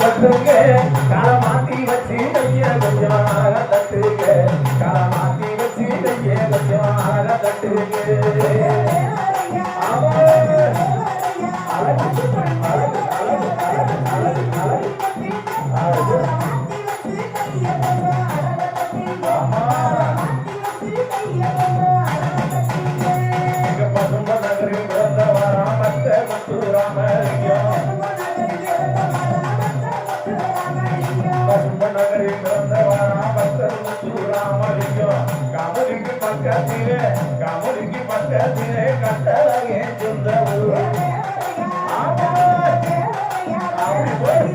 தட்டுங்க. கால மாத்தி வச்சு கைய கொஞ்சம் தட்டுங்க. கால மாத்தி வச்சு கைய கொஞ்சம் தட்டுங்க. ஆமா. அழகு, அழகு, அழகு, அழகு, அழகு, அழகு, கமலிக்கு பக்கத்திலே கமலிக்கு பக்கத்திலே கட்டழகே சொந்த ஊர் ஆமா. அப்படி போய்.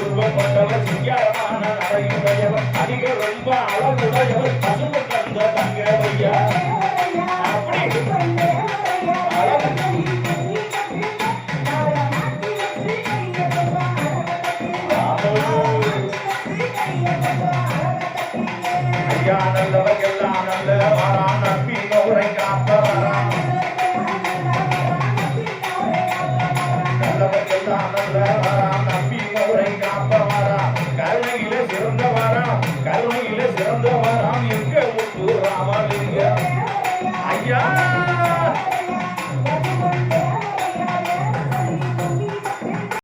குணம் கொண்டவர் சிங்காரமான அதிக ரொம்ப அளவுடையவர் கந்த தங்கவையா அப்படி ஐயா நல்லவர் எல்லாம் நல்ல வரா நம்பி கௌரை காப்ப yeah.